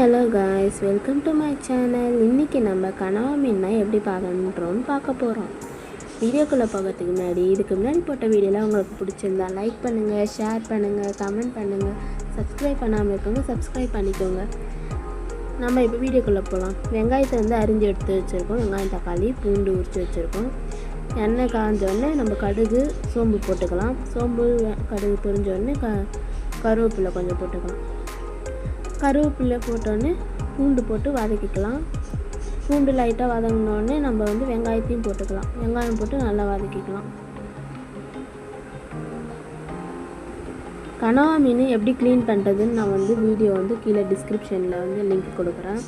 Hello guys welcome to my channel இன்றைக்கி நம்ம கனவா மீனை எப்படி பார்க்கணுன்றோன்னு பார்க்க போகிறோம் வீடியோக்குள்ளே போகிறதுக்கு முன்னாடி இதுக்கு முன்னாடி போட்ட வீடியோலாம் உங்களுக்கு பிடிச்சிருந்தா லைக் பண்ணுங்கள் ஷேர் பண்ணுங்கள் கமெண்ட் பண்ணுங்கள் சப்ஸ்கிரைப் பண்ணாமல் இருக்கவங்க சப்ஸ்கிரைப் பண்ணிக்கோங்க. நம்ம இப்போ வீடியோக்குள்ளே போகலாம் வெங்காயத்தை வந்து அரிஞ்சு எடுத்து வச்சுருக்கோம். வெங்காயம் தக்காளி பூண்டு உரித்து வச்சுருக்கோம். எண்ணெய் காஞ்சோடனே நம்ம கடுகு சோம்பு போட்டுக்கலாம். சோம்பு கடுகு பொரிஞ்சோடனே க கருவேப்பிலை கொஞ்சம் போட்டுக்கலாம். கருவேப்பிலை போட்டோன்னே பூண்டு போட்டு வதக்கிக்கலாம். பூண்டு லைட்டாக வதங்கினோடனே நம்ம வந்து வெங்காயத்தையும் போட்டுக்கலாம். வெங்காயம் போட்டு நல்லா வதக்கிக்கலாம். கனவா மீன் எப்படி க்ளீன் பண்ணுறதுன்னு நான் வந்து வீடியோ வந்து கீழே டிஸ்கிரிப்ஷனில் வந்து லிங்க் கொடுக்குறேன்.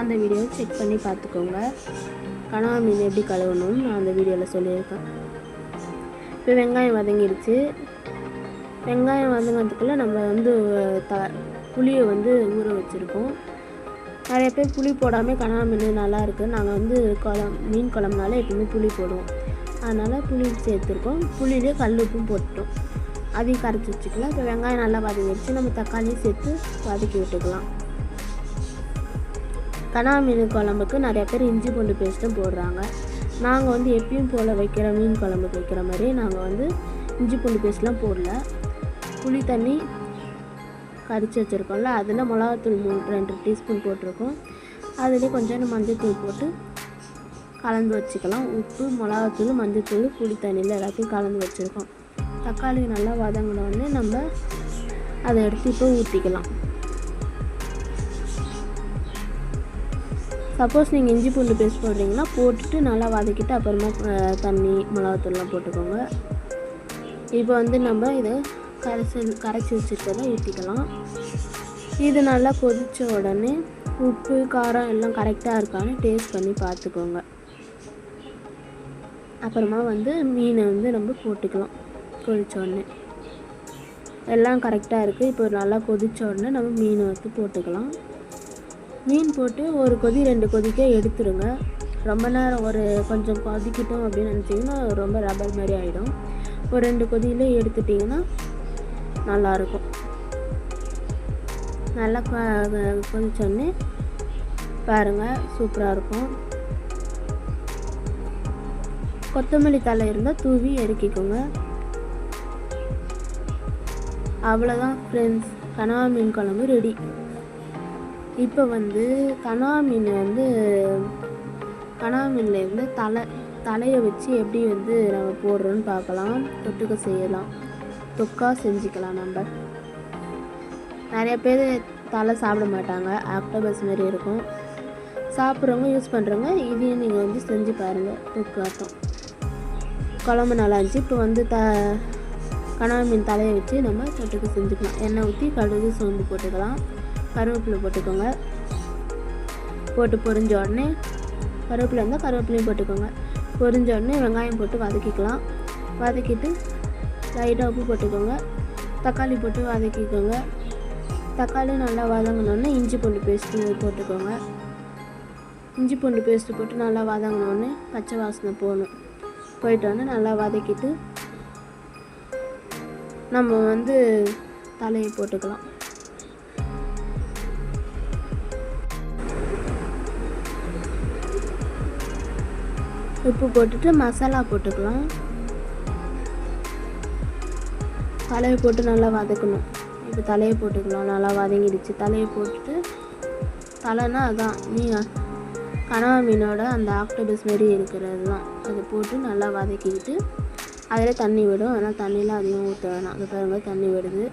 அந்த வீடியோவை செக் பண்ணி பார்த்துக்கோங்க. கனவா மீன் எப்படி கழுவணும்னு நான் அந்த வீடியோவில் சொல்லியிருக்கேன். இப்போ வெங்காயம் வதங்கிடுச்சு வெங்காயம் வதங்கிறதுக்குள்ளே நம்ம வந்து த புளியை வந்து ஊற வச்சுருக்கோம். நிறைய பேர் புளி போடாமல் கனவா மீன் நல்லாயிருக்கு நாங்கள் வந்து குழம் மீன் குழம்புனால எப்பவுமே புளி போடுவோம். அதனால் புளி சேர்த்துருக்கோம். புளியிலே கல் உப்பும் போட்டுட்டோம். அதையும் கரைச்சி வச்சுக்கலாம். இப்போ வெங்காயம் நல்லா வதக்கி வச்சு நம்ம தக்காளியும் சேர்த்து வதக்கி விட்டுக்கலாம். கனா மீன் குழம்புக்கு நிறைய பேர் இஞ்சி பூண்டு பேஸ்ட்டும் போடுறாங்க. நாங்கள் வந்து எப்பயும் போல் வைக்கிற மீன் குழம்புக்கு வைக்கிற மாதிரி நாங்கள் வந்து இஞ்சி பூண்டு பேஸ்ட்லாம் போடல. புளி தண்ணி கரைச்சி வச்சுருக்கோம்ல அதில் மிளகாத்தூள் மூணு ரெண்டு டீஸ்பூன் போட்டிருக்கோம். அதுலேயே கொஞ்சம் மஞ்சள்தூள் போட்டு கலந்து வச்சுக்கலாம். உப்பு மிளகாத்தூள் மஞ்சள்தூள் புளி தண்ணியில் எல்லாத்தையும் கலந்து வச்சுருக்கோம். தக்காளி நல்லா வதங்கினோடனே நம்ம அதை எடுத்து இப்போ ஊற்றிக்கலாம் சப்போஸ் நீங்கள் இஞ்சி பூண்டு பேஸ்ட் போடுறீங்கன்னா போட்டுட்டு நல்லா வதக்கிட்டு அப்புறமா தண்ணி மிளகாத்தூள்லாம் போட்டுக்கோங்க. இப்போ வந்து நம்ம இதை கரைச்சி கரைச்சி வச்சுருக்கதை ஊற்றிக்கலாம் இது நல்லா கொதித்த உடனே உப்பு காரம் எல்லாம் கரெக்டாக இருக்கான்னு டேஸ்ட் பண்ணி பார்த்துக்கோங்க. அப்புறமா வந்து மீனை வந்து நம்ம போட்டுக்கலாம். கொதித்த உடனே. எல்லாம் கரெக்டாக இருக்குது இப்போ நல்லா கொதித்த உடனே நம்ம மீனை வந்து போட்டுக்கலாம். மீன் போட்டு ஒரு கொதி ரெண்டு கொதிக்க எடுத்துருங்க. ரொம்ப நேரம் ஒரு கொஞ்சம் கொதிக்கிட்டோம் அப்படின்னு நினச்சிங்கன்னா ரொம்ப ரப்பர் மாதிரி ஆகிடும் ஒரு ரெண்டு கொதியில் எடுத்துட்டிங்கன்னா நல்லாயிருக்கும். நல்லா கொ- பாருங்கள் சூப்பராக இருக்கும். கொத்தமல்லி தலை இருந்தால் தூவி இறக்கிக்கோங்க. அவ்வளோதான் ஃப்ரெண்ட்ஸ் கனவா மீன் குழம்பு ரெடி இப்போ வந்து கனவா மீன் வந்து கனவா மீனில் இருந்து தலை தலையை வச்சு எப்படி வந்து நம்ம போடுறோன்னு பார்க்கலாம். தொட்டுக்க செய்யலாம். தொக்கா செஞ்சுக்கலாம் நம்ம. நிறைய பேர் தலை சாப்பிட மாட்டாங்க. ஆக்டோபஸ் மாதிரி இருக்கும். சாப்பிட்றவங்க யூஸ் பண்ணுறவங்க இதையும் நீங்கள் வந்து செஞ்சு பாருங்கள் தொக்காட்டம் குழம்பு நல்லா இருந்துச்சு. இப்போ வந்து த கனவா மீன் தலையை வச்சு நம்ம தொட்டுக்கு செஞ்சுக்கலாம். எண்ணெய் ஊற்றி கடுகு சோம்பு போட்டுக்கலாம். கருவேப்பிலை போட்டுக்கோங்க. போட்டு பொரிஞ்ச உடனே கருவேப்பிலை இருந்தால் கருவேப்பிலையும் போட்டுக்கோங்க. பொரிஞ்ச உடனே வெங்காயம் போட்டு வதக்கிக்கலாம். வதக்கிட்டு லைட்டாக உப்பு போட்டுக்கோங்க. தக்காளி போட்டு வதக்கிக்கோங்க. தக்காளி நல்லா வதங்கினோடனே இஞ்சி பூண்டு பேஸ்ட்டு போட்டுக்கோங்க. இஞ்சி பூண்டு பேஸ்ட்டு போட்டு நல்லா வதங்கினோடனே பச்சை வாசனை போகணும். போயிட்டோன்னே நல்லா வதக்கிட்டு நம்ம வந்து தலையை போட்டுக்கலாம். உப்பு போட்டுட்டு மசாலா போட்டுக்கலாம். தலையை போட்டு நல்லா வதக்கணும். இப்போ தலையை போட்டுக்கலாம் நல்லா வதங்கிடுச்சு. தலையை போட்டுட்டு தலைனா அதான் மீன் கனவா மீனோட அந்த ஆக்டோபஸ் மாரி இருக்கிறது தான். அதை போட்டு நல்லா வதக்கிக்கிட்டு அதில் தண்ணி விடும். ஆனால் தண்ணியெலாம் அதிகம் ஊற்ற வேணாம். அது பாருங்கள் தண்ணி விடுது.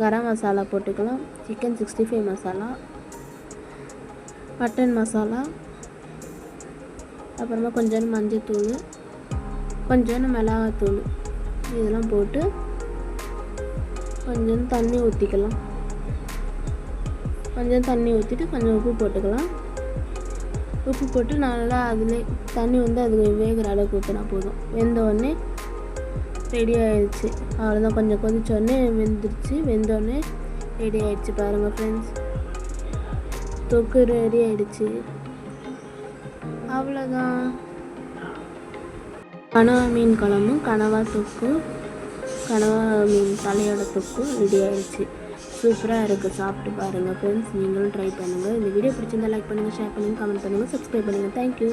கரம் மசாலா போட்டுக்கலாம். Chicken sixty five masala mutton masala அப்புறமா கொஞ்சோண்டு மஞ்சத்தூள் கொஞ்சோண்டு மிளகாத்தூள் இதெல்லாம் போட்டு கொஞ்சம் தண்ணி ஊற்றிக்கலாம் கொஞ்சம் தண்ணி ஊற்றிட்டு கொஞ்சம் உப்பு போட்டுக்கலாம். உப்பு போட்டு நல்லா அதில் தண்ணி வந்து அது வேகிற அளவுக்கு ஊற்றினா போதும். வெந்த உடனே ரெடி ஆயிடுச்சு அவ்வளோதான் கொஞ்சம் கொதிச்ச உடனே வெந்துருச்சு. வெந்தோடனே ரெடி ஆயிடுச்சு பாருங்கள் ஃப்ரெண்ட்ஸ் தொக்கு ரெடி ஆயிடுச்சு. அவ்வளோதான் கனவா மீன் குழம்பும் கனவா தொக்கு. கனவா மீன் தலையோட தொக்கும் ரெடி ஆயிடுச்சு சூப்பராக இருக்குது சாப்பிட்டு பாருங்கள் ஃப்ரெண்ட்ஸ் நீங்களும் ட்ரை பண்ணுங்கள் இந்த வீடியோ பிடிச்சிருந்தா லைக் பண்ணுங்கள் ஷேர் பண்ணுங்கள் கமெண்ட் பண்ணுங்கள் சப்ஸ்கிரைப் பண்ணுங்கள் தேங்க்யூ